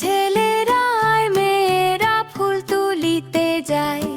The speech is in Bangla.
ছেলেরা আয় মেয়েরা ফুল তুলিতে যায়।